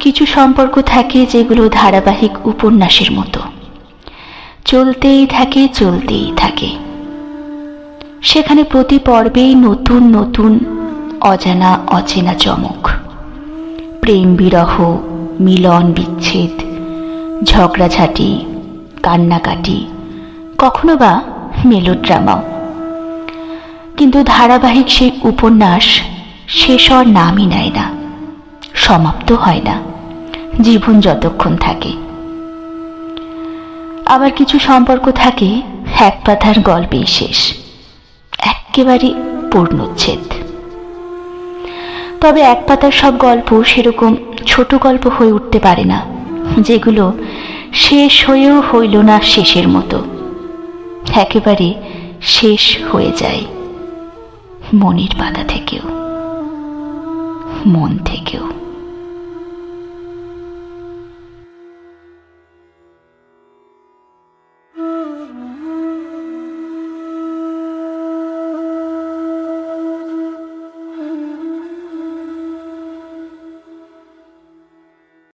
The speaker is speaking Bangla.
কিছু সম্পর্ক থাকে যেগুলো ধারাবাহিক উপন্যাসের মতো। চলতেই থাকে চলতেই থাকে। সেখানে প্রতি পর্বেই নতুন নতুন, অজানা, অচেনা চমক। প্রেম বিরহ, মিলন বিচ্ছেদ, ঝগড়াঝাটি, কান্নাকাটি, কখনো বা মেলোড্রামাও কিন্তু ধারাবাহিক সেই উপন্যাস শেষ নামই নেয় না, সমাপ্ত হয় না। জীবন যতক্ষণ থাকে। আবার কিছু সম্পর্ক থাকে, এক পাথার গল্পেই শেষ। একেবারে পূর্ণচ্ছেদ। তবে এক পাতার সব গল্প সেরকম ছোট গল্প হয়ে উঠতে পারে না, যেগুলো শেষ হয়েও হইল না শেষের মতো। একেবারে শেষ হয়ে যায় মনের পাতা থেকেও, মন থেকে